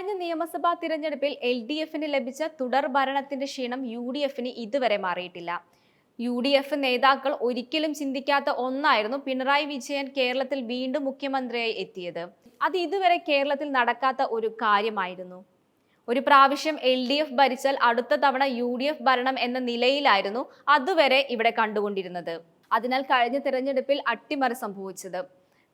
കഴിഞ്ഞ നിയമസഭാ തിരഞ്ഞെടുപ്പിൽ എൽ ഡി എഫിന് ലഭിച്ച തുടർ ഭരണത്തിന്റെ ക്ഷീണം യു ഡി എഫിന് ഇതുവരെ മാറിയിട്ടില്ല. യു ഡി എഫ് നേതാക്കൾ ഒരിക്കലും ചിന്തിക്കാത്ത ഒന്നായിരുന്നു പിണറായി വിജയൻ കേരളത്തിൽ വീണ്ടും മുഖ്യമന്ത്രിയായി എത്തിയത്. അത് ഇതുവരെ കേരളത്തിൽ നടക്കാത്ത ഒരു കാര്യമായിരുന്നു. ഒരു പ്രാവശ്യം എൽ ഡി എഫ് ഭരിച്ചാൽ അടുത്ത തവണ യു ഡി എഫ് ഭരണം എന്ന നിലയിലായിരുന്നു അതുവരെ ഇവിടെ കണ്ടുകൊണ്ടിരുന്നത്. അതിനാൽ കഴിഞ്ഞ തിരഞ്ഞെടുപ്പിൽ അട്ടിമറി സംഭവിച്ചത്.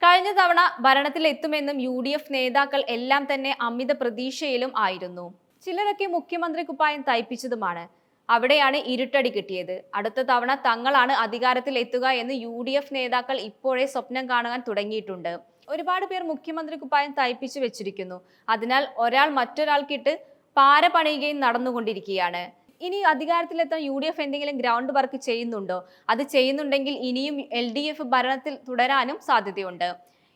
കഴിഞ്ഞ തവണ ഭരണത്തിൽ എത്തുമെന്നും യു ഡി എഫ് നേതാക്കൾ എല്ലാം തന്നെ അമിത പ്രതീക്ഷയിലും ആയിരുന്നു. ചിലരൊക്കെ മുഖ്യമന്ത്രി കുപ്പായം തയ്പ്പിച്ചതുമാണ്. അവിടെയാണ് ഇരുട്ടടി കിട്ടിയത്. അടുത്ത തവണ തങ്ങളാണ് അധികാരത്തിൽ എത്തുക എന്ന് യു ഡി എഫ് നേതാക്കൾ ഇപ്പോഴേ സ്വപ്നം കാണാൻ തുടങ്ങിയിട്ടുണ്ട്. ഒരുപാട് പേർ മുഖ്യമന്ത്രി കുപ്പായം തയ്പ്പിച്ചു വെച്ചിരിക്കുന്നു. അതിനാൽ ഒരാൾ മറ്റൊരാൾക്കിട്ട് പാര പണിയുകയും നടന്നുകൊണ്ടിരിക്കുകയാണ്. ഇനി അധികാരത്തിലെത്താൻ യു ഡി എഫ് എന്തെങ്കിലും ഗ്രൗണ്ട് വർക്ക് ചെയ്യുന്നുണ്ടോ? അത് ചെയ്യുന്നുണ്ടെങ്കിൽ ഇനിയും എൽ ഡി എഫ് ഭരണത്തിൽ തുടരാനും സാധ്യതയുണ്ട്.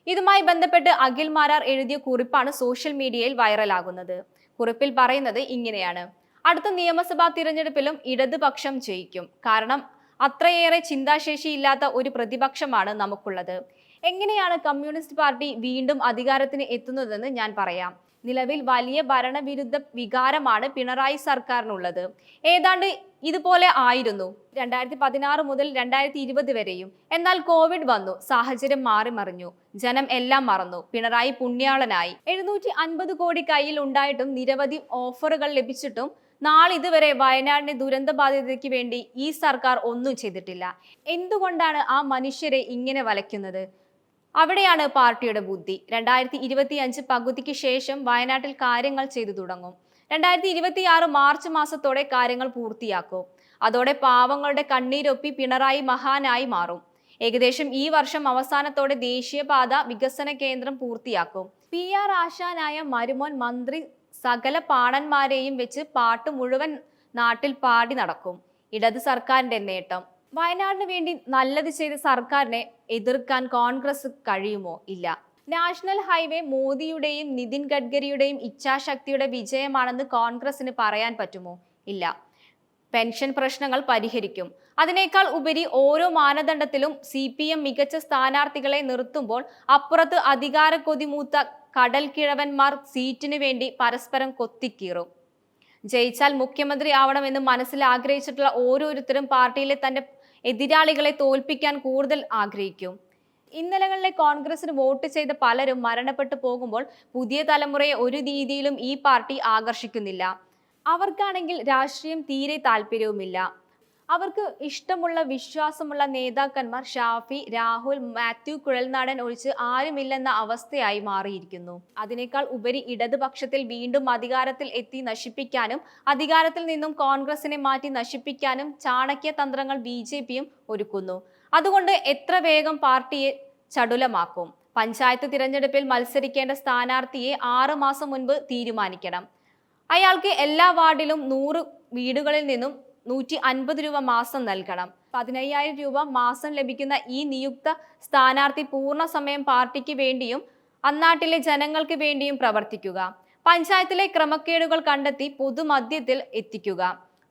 ഇതുമായി ബന്ധപ്പെട്ട് അഖിൽ മാരാർ എഴുതിയ കുറിപ്പാണ് സോഷ്യൽ മീഡിയയിൽ വൈറലാകുന്നത്. കുറിപ്പിൽ പറയുന്നത് ഇങ്ങനെയാണ്. അടുത്ത നിയമസഭാ തിരഞ്ഞെടുപ്പിലും ഇടതുപക്ഷം ജയിക്കും. കാരണം അത്രയേറെ ചിന്താശേഷിയില്ലാത്ത ഒരു പ്രതിപക്ഷമാണ് നമുക്കുള്ളത്. എങ്ങനെയാണ് കമ്മ്യൂണിസ്റ്റ് പാർട്ടി വീണ്ടും അധികാരത്തിന് എത്തുന്നതെന്ന് ഞാൻ പറയാം. നിലവിൽ വലിയ ഭരണവിരുദ്ധ വികാരമാണ് പിണറായി സർക്കാരിനുള്ളത്. ഏതാണ്ട് ഇതുപോലെ ആയിരുന്നു രണ്ടായിരത്തി പതിനാറ് മുതൽ രണ്ടായിരത്തി ഇരുപത് വരെയും. എന്നാൽ കോവിഡ് വന്നു സാഹചര്യം മാറി മറിഞ്ഞു. ജനം എല്ലാം മറന്നു പിണറായി പുണ്യാളനായി. എഴുന്നൂറ്റി അൻപത് കോടി കയ്യിൽ ഉണ്ടായിട്ടും നിരവധി ഓഫറുകൾ ലഭിച്ചിട്ടും നാളിതുവരെ വയനാടിന്റെ ദുരന്ത ബാധിതയ്ക്ക് വേണ്ടി ഈ സർക്കാർ ഒന്നും ചെയ്തിട്ടില്ല. എന്തുകൊണ്ടാണ് ആ മനുഷ്യരെ ഇങ്ങനെ വലയ്ക്കുന്നത്? അവിടെയാണ് പാർട്ടിയുടെ ബുദ്ധി. രണ്ടായിരത്തി ഇരുപത്തി അഞ്ച് പകുതിക്ക് ശേഷം വയനാട്ടിൽ കാര്യങ്ങൾ ചെയ്തു തുടങ്ങും. രണ്ടായിരത്തി ഇരുപത്തി ആറ് മാർച്ച് മാസത്തോടെ കാര്യങ്ങൾ പൂർത്തിയാക്കും. അതോടെ പാവങ്ങളുടെ കണ്ണീരൊപ്പി പിണറായി മഹാനായി മാറും. ഏകദേശം ഈ വർഷം അവസാനത്തോടെ ദേശീയപാത വികസന കേന്ദ്രം പൂർത്തിയാക്കും. പി ആർ ആശാനായ മരുമോൻ മന്ത്രി സകല പാണന്മാരെയും വെച്ച് പാട്ട് മുഴുവൻ നാട്ടിൽ പാടി നടക്കും. ഇടത് സർക്കാരിന്റെ നേട്ടം. വയനാടിന് വേണ്ടി നല്ലത് ചെയ്ത സർക്കാരിനെ എതിർക്കാൻ കോൺഗ്രസ് കഴിയുമോ? ഇല്ല. നാഷണൽ ഹൈവേ മോദിയുടെയും നിതിൻ ഗഡ്കരിയുടെയും ഇച്ഛാശക്തിയുടെ വിജയമാണെന്ന് കോൺഗ്രസിന് പറയാൻ പറ്റുമോ? ഇല്ല. പെൻഷൻ പ്രശ്നങ്ങൾ പരിഹരിക്കും. അതിനേക്കാൾ ഉപരി ഓരോ മാനദണ്ഡത്തിലും സി പി എം മികച്ച സ്ഥാനാർത്ഥികളെ നിർത്തുമ്പോൾ അപ്പുറത്ത് അധികാര കൊതിമൂത്ത കടൽ കിഴവന്മാർ സീറ്റിനു വേണ്ടി പരസ്പരം കൊത്തിക്കീറും. ജയിച്ചാൽ മുഖ്യമന്ത്രി ആവണമെന്ന് മനസ്സിൽ ആഗ്രഹിച്ചിട്ടുള്ള ഓരോരുത്തരും പാർട്ടിയിലെ തന്റെ എതിരാളികളെ തോൽപ്പിക്കാൻ കൂടുതൽ ആഗ്രഹിക്കും. ഇന്നലകളിലെ കോൺഗ്രസിന് വോട്ട് ചെയ്ത പലരും മരണപ്പെട്ടു പോകുമ്പോൾ പുതിയ തലമുറയെ ഒരു രീതിയിലും ഈ പാർട്ടി ആകർഷിക്കുന്നില്ല. അവർക്കാണെങ്കിൽ രാഷ്ട്രീയം തീരെ താല്പര്യവുമില്ല. അവർക്ക് ഇഷ്ടമുള്ള വിശ്വാസമുള്ള നേതാക്കന്മാർ ഷാഫി രാഹുൽ മാത്യു കുഴൽനാടൻ ഒഴിച്ച് ആരുമില്ലെന്ന അവസ്ഥയായി മാറിയിരിക്കുന്നു. അതിനേക്കാൾ ഉപരി ഇടതുപക്ഷത്തിൽ വീണ്ടും അധികാരത്തിൽ എത്തി നശിപ്പിക്കാനും അധികാരത്തിൽ നിന്നും കോൺഗ്രസിനെ മാറ്റി നശിപ്പിക്കാനും ചാണക്യ തന്ത്രങ്ങൾ ബി ജെ പിയും ഒരുക്കുന്നു. അതുകൊണ്ട് എത്ര വേഗം പാർട്ടിയെ ചടുലമാക്കും? പഞ്ചായത്ത് തിരഞ്ഞെടുപ്പിൽ മത്സരിക്കേണ്ട സ്ഥാനാർത്ഥിയെ ആറ് മാസം മുൻപ് തീരുമാനിക്കണം. അയാൾക്ക് എല്ലാ വാർഡിലും നൂറ് വീടുകളിൽ നിന്നും നൂറ്റി അൻപത് രൂപ മാസം നൽകണം. പതിനയ്യായിരം രൂപ മാസം ലഭിക്കുന്ന ഈ നിയുക്ത സ്ഥാനാർത്ഥി പൂർണ സമയം പാർട്ടിക്ക് വേണ്ടിയും അന്നാട്ടിലെ ജനങ്ങൾക്ക് വേണ്ടിയും പ്രവർത്തിക്കുക. പഞ്ചായത്തിലെ ക്രമക്കേടുകൾ കണ്ടെത്തി പൊതുമധ്യത്തിൽ എത്തിക്കുക.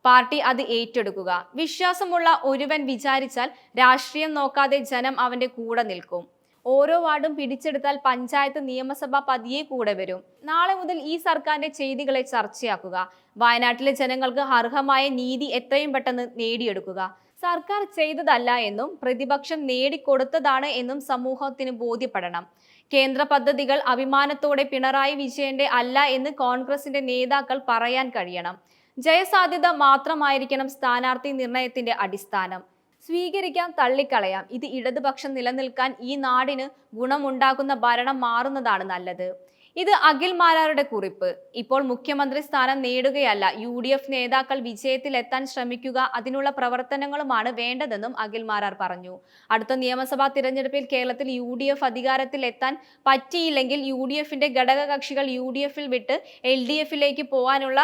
പാർട്ടി അത് ഏറ്റെടുക്കുക. വിശ്വാസമുള്ള ഒരുവൻ വിചാരിച്ചാൽ രാഷ്ട്രീയം നോക്കാതെ ജനം അവന്റെ കൂടെ നിൽക്കും. ഓരോ വാർഡും പിടിച്ചെടുത്താൽ പഞ്ചായത്ത് നിയമസഭ പതിയെ കൂടെ വരും. നാളെ മുതൽ ഈ സർക്കാരിന്റെ ചെയ്തികളെ ചർച്ചയാക്കുക. വയനാട്ടിലെ ജനങ്ങൾക്ക് അർഹമായ നീതി എത്രയും പെട്ടെന്ന് നേടിയെടുക്കുക. സർക്കാർ ചെയ്തതല്ല എന്നും പ്രതിപക്ഷം നേടിക്കൊടുത്തതാണ് എന്നും സമൂഹത്തിന് ബോധ്യപ്പെടണം. കേന്ദ്ര പദ്ധതികൾ അഭിമാനത്തോടെ പിണറായി വിജയന്റെ അല്ല എന്ന് കോൺഗ്രസിന്റെ നേതാക്കൾ പറയാൻ കഴിയണം. ജയസാധ്യത മാത്രമായിരിക്കണം സ്ഥാനാർത്ഥി നിർണയത്തിന്റെ അടിസ്ഥാനം. സ്വീകരിക്കാം തള്ളിക്കളയാം. ഇത് ഇടതുപക്ഷം നിലനിൽക്കാൻ ഈ നാടിന് ഗുണമുണ്ടാക്കുന്ന ഭരണം മാറുന്നതാണ് നല്ലത്. ഇത് അഖിൽ മാരാരുടെ കുറിപ്പ്. ഇപ്പോൾ മുഖ്യമന്ത്രി സ്ഥാനം നേടുകയല്ല. യു ഡി എഫ് നേതാക്കൾ വിജയത്തിലെത്താൻ ശ്രമിക്കുക അതിനുള്ള പ്രവർത്തനങ്ങളുമാണ് വേണ്ടതെന്നും അഖിൽ മാരാർ പറഞ്ഞു. അടുത്ത നിയമസഭാ തിരഞ്ഞെടുപ്പിൽ കേരളത്തിൽ യു ഡി എഫ് അധികാരത്തിൽ എത്താൻ പറ്റിയില്ലെങ്കിൽ യു ഡി എഫിന്റെ ഘടകകക്ഷികൾ യു ഡി എഫിൽ വിട്ട് എൽ ഡി എഫിലേക്ക് പോകാനുള്ള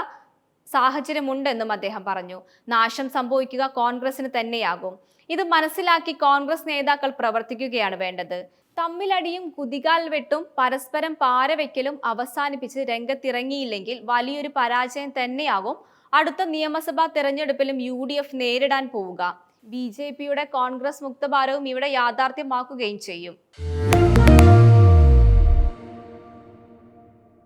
സാഹചര്യമുണ്ടെന്നും അദ്ദേഹം പറഞ്ഞു. നാശം സംഭവിക്കുക കോൺഗ്രസിന് തന്നെയാകും. ഇത് മനസ്സിലാക്കി കോൺഗ്രസ് നേതാക്കൾ പ്രവർത്തിക്കുകയാണ് വേണ്ടത്. തമ്മിലടിയും കുതികാൽ വെട്ടും പരസ്പരം പാരവെക്കലും അവസാനിപ്പിച്ച് രംഗത്തിറങ്ങിയില്ലെങ്കിൽ വലിയൊരു പരാജയം തന്നെയാകും. അടുത്ത നിയമസഭാ തെരഞ്ഞെടുപ്പിലും യു ഡി എഫ് നേരിടാൻ പോവുക. ബി ജെ പിയുടെ കോൺഗ്രസ് മുക്തഭാരവും ഇവിടെ യാഥാർത്ഥ്യമാക്കുകയും ചെയ്യും.